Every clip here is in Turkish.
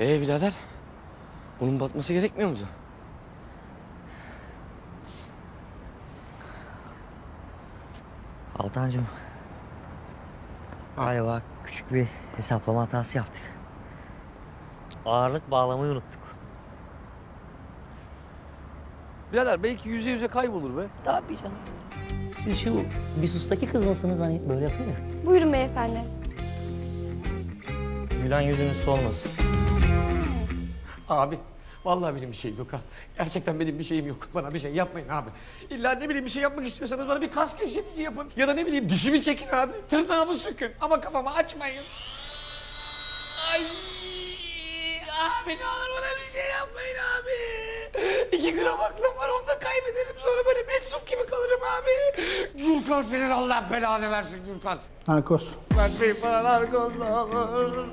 Ee birader? Bunun batması gerekmiyor muydu? Altancığım. Galiba küçük bir hesaplama hatası yaptık. Ağırlık bağlamayı unuttuk. Birader belki yüze yüze kaybolur be. Tabii canım. Siz şu Bisus'taki kız mısınız hani böyle yapıyor ya. Buyurun beyefendi. Gülen yüzünüz solmasın. Abi vallahi benim bir şeyim yok ha. Gerçekten benim bir şeyim yok. Bana bir şey yapmayın abi. İlla ne bileyim bir şey yapmak istiyorsanız bana bir kas gevşetici yapın. Ya da ne bileyim dişimi çekin abi. Tırnağımı sökün. Ama kafamı açmayın. Ay abi ne olur bana bir şey yapmayın abi. İki gram aklım var onu da kaybederim. Sonra böyle meczup gibi kalırım abi. Gürkan senin Allah belanı versin Gürkan. Narkoz. Vermeyin bana narkoz ne olur.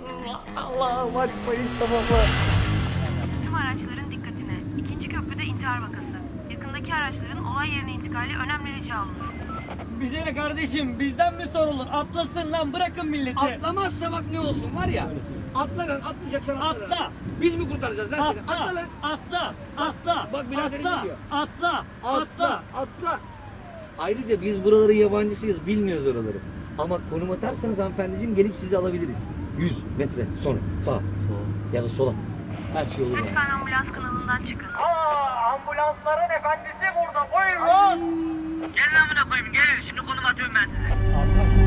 Allah'ım açmayın kafamı. Araçların olay yerine intikali önemli rica olunur. Bize ne kardeşim? Bizden mi sorulur? Atlasın lan bırakın milleti. Atlamazsa bak ne olsun var ya. Atla lan atlayacaksan atla. lan. Atla. Biz mi kurtaracağız lan seni? Atla. Atla lan. Atla. Atla. Bak biraderim atla. Atla. Atla. Atla. Ayrıca biz buraların yabancısıyız. Bilmiyoruz oraları. Ama konum atarsanız hanımefendiciğim gelip sizi alabiliriz. 100 metre sonra sağ. Ya da sola. Her şey olur yani. Lütfen ambulans kanalından çıkın. Aa, ambulansların efendisi burada. Buyurun. Gelin amına koyayım gelin. Şimdi konum atıyorum ben size. Abi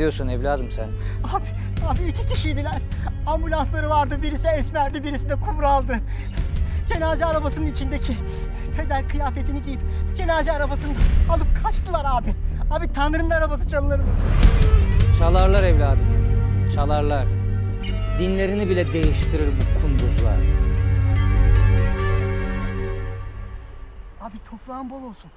Ne diyorsun evladım sen? Abi, abi iki kişiydiler. Ambulansları vardı. Birisi esmerdi, birisi de kumraldı. Cenaze arabasının içindeki peder kıyafetini giyip cenaze arabasını alıp kaçtılar abi. Abi Tanrı'nın arabası çalınır mı? Çalarlar evladım. Çalarlar. Dinlerini bile değiştirir bu kunduzlar. Abi toprağın bol olsun.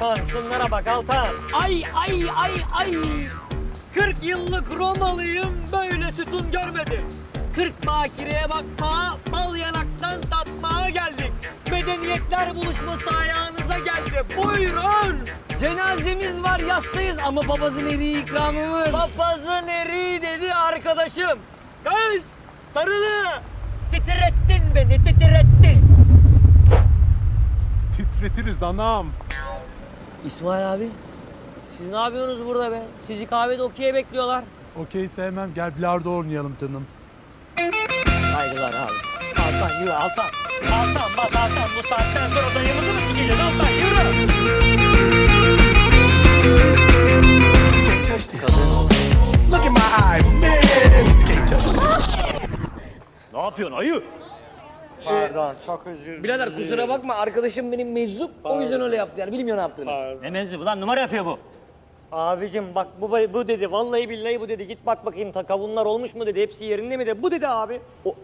Altan, şunlara bak Altan. Ay ay ay ay. 40 yıllık Romalıyım böyle sütun görmedim. 40 bakireye bakma, bal yanaktan tatmaya geldik. Medeniyetler buluşması ayağınıza geldi. Buyurun. Cenazemiz var yastayız ama babasının eriği ikramımız. Papazın eriği dedi arkadaşım. Kız sarılı. Titrettin beni titrettin. Titretiriz anam. İsmail abi siz ne yapıyorsunuz burada be? Sizi kahvede okey'e bekliyorlar. Okey sevmem gel bilardo oynayalım canım. Saygılar abi. Altan yürü Altan. Altan bas Altan bu saatten sonra dayımızı mı sikeceğiz Altan yürü. Look in my eyes, man. Can't touch me. Ne yapıyorsun ayı? Pardon çok özür Birader kusura bakma arkadaşım benim meczup o yüzden öyle yaptı yani bilmiyor ne yaptığını. Ne menzibi lan numara yapıyor bu. Abicim bak bu, bu dedi vallahi billahi bu dedi git bak bakayım ta kavunlar olmuş mu dedi hepsi yerinde mi dedi bu dedi abi. O,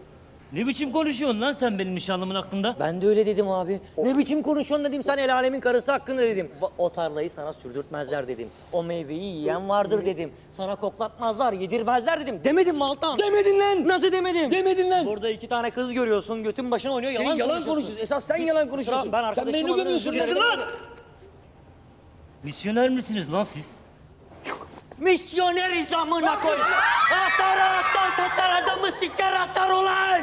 Ne biçim konuşuyorsun lan sen benim nişanlımın hakkında? ben de öyle dedim abi. Ne biçim konuşuyorsun dedim sen el alemin karısı hakkında dedim. Va- O tarlayı sana sürdürtmezler dedim. O meyveyi yiyen vardır dedim. Sana koklatmazlar yedirmezler dedim. Demedim mi Altan? Demedin lan. Nasıl demedim? Demedin lan. Burada iki tane kız görüyorsun götün başına oynuyor Senin yalan, yalan konuşuyorsun. konuşuyorsun. Esas sen yalan konuşuyorsun. Ben sen arkadaşım beni adına gömüyorsun. özür dilerim. lan. Misyoner misiniz lan siz? Misyoneriz amına koy. Atar atar tatar adamı siker atar ulan.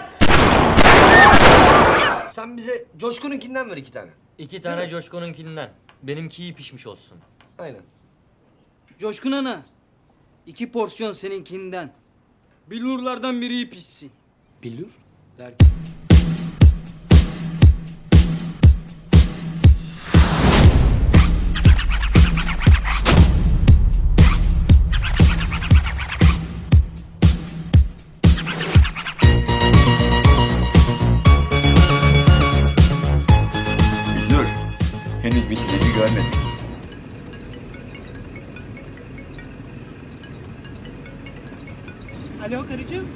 Sen bize Coşkun'unkinden ver iki tane. İki tane Coşkun'unkinden. Benimki iyi pişmiş olsun. Aynen. Coşkun ana. iki porsiyon seninkinden. Billurlardan biri iyi pişsin. Billur. Nur, henüz bitireni görmedik. Alo karıcığım.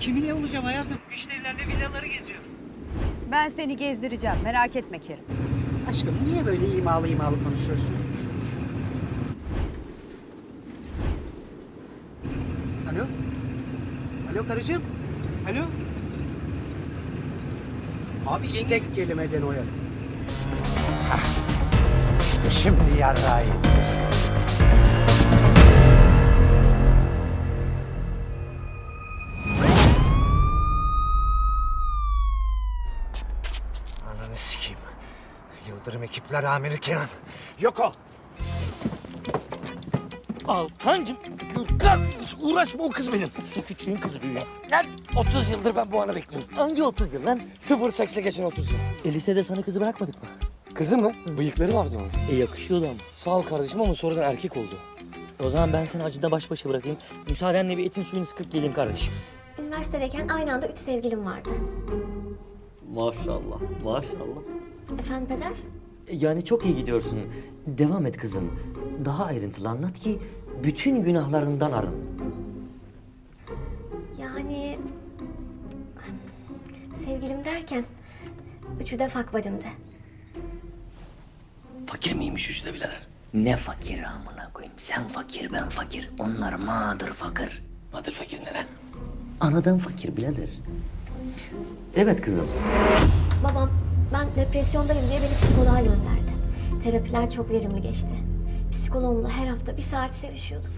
Kiminle olacağım hayatım? Müşterilerle villaları geziyorum. Ben seni gezdireceğim. Merak etme Kerim. Aşkım niye böyle imalı imalı konuşuyorsun? Alo? Alo karıcığım? Alo? Abi yenge... Tek kelimeden oyalım. İşte şimdi yarrağı yediniz. Ananı sikeyim. Yıldırım ekipler amiri Kenan. Yok ol. Altancım Gürkan uğraşma o kız benim. su küçüğün kızı büyüyor. Lan 30 yıldır ben bu anı bekliyorum. Hangi 30 yıl lan? Sıfır seksle geçen 30 yıl. E lisede sana kızı bırakmadık mı? Kızı mı? Bıyıkları vardı onun. E yakışıyordu ama. Sağ ol kardeşim ama sonradan erkek oldu. O zaman ben seni acıda baş başa bırakayım. Müsaadenle bir etin suyunu sıkıp geleyim kardeşim. Üniversitedeyken aynı anda üç sevgilim vardı. Maşallah, maşallah. Efendim peder? E, Yani çok iyi gidiyorsun. Devam et kızım. Daha ayrıntılı anlat ki bütün günahlarından arın. Yani... Sevgilim derken... Üçü de fakbadimdi. Fakir miymiş üçte birader? Ne fakir amına koyayım. Sen fakir, ben fakir. Onlar mağdur fakir. Madır fakir ne lan? Anadan fakir birader. Evet kızım. Babam ben depresyondayım diye beni psikoloğa gönderdi. Terapiler çok verimli geçti. Psikoloğumla her hafta bir saat sevişiyorduk.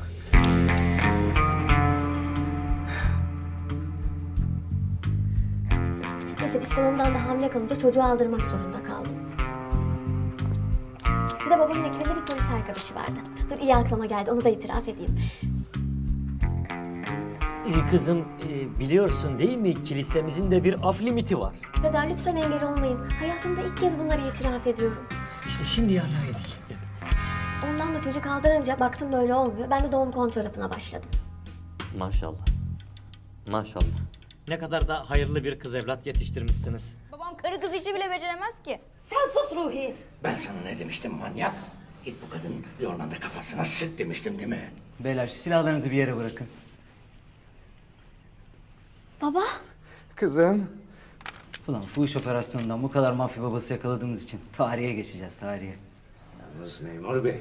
Neyse psikoloğumdan da hamile kalınca çocuğu aldırmak zorunda kaldım. Bir de babamın ekibinde bir polis arkadaşı vardı. Dur iyi aklıma geldi onu da itiraf edeyim. Ee, kızım e, biliyorsun değil mi kilisemizin de bir af limiti var. Peder lütfen engel olmayın. Hayatımda ilk kez bunları itiraf ediyorum. İşte şimdi yarrağı yedik. Ondan da çocuk aldırınca baktım böyle olmuyor. Ben de doğum kontrol hapına başladım. Maşallah. Maşallah. Ne kadar da hayırlı bir kız evlat yetiştirmişsiniz. Babam karı kız işi bile beceremez ki. Ben sana ne demiştim manyak? Git bu kadın bir ormanda kafasına sık demiştim değil mi? Beyler şu silahlarınızı bir yere bırakın. Baba? Kızım. Ulan fuhuş operasyonundan bu kadar mafya babası yakaladığımız için tarihe geçeceğiz tarihe. Yalnız memur bey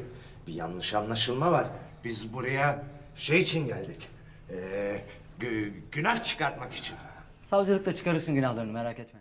bir yanlış anlaşılma var. Biz buraya şey için geldik. Ee, gü- günah çıkartmak için. Savcılıkta çıkarırsın günahlarını merak etme.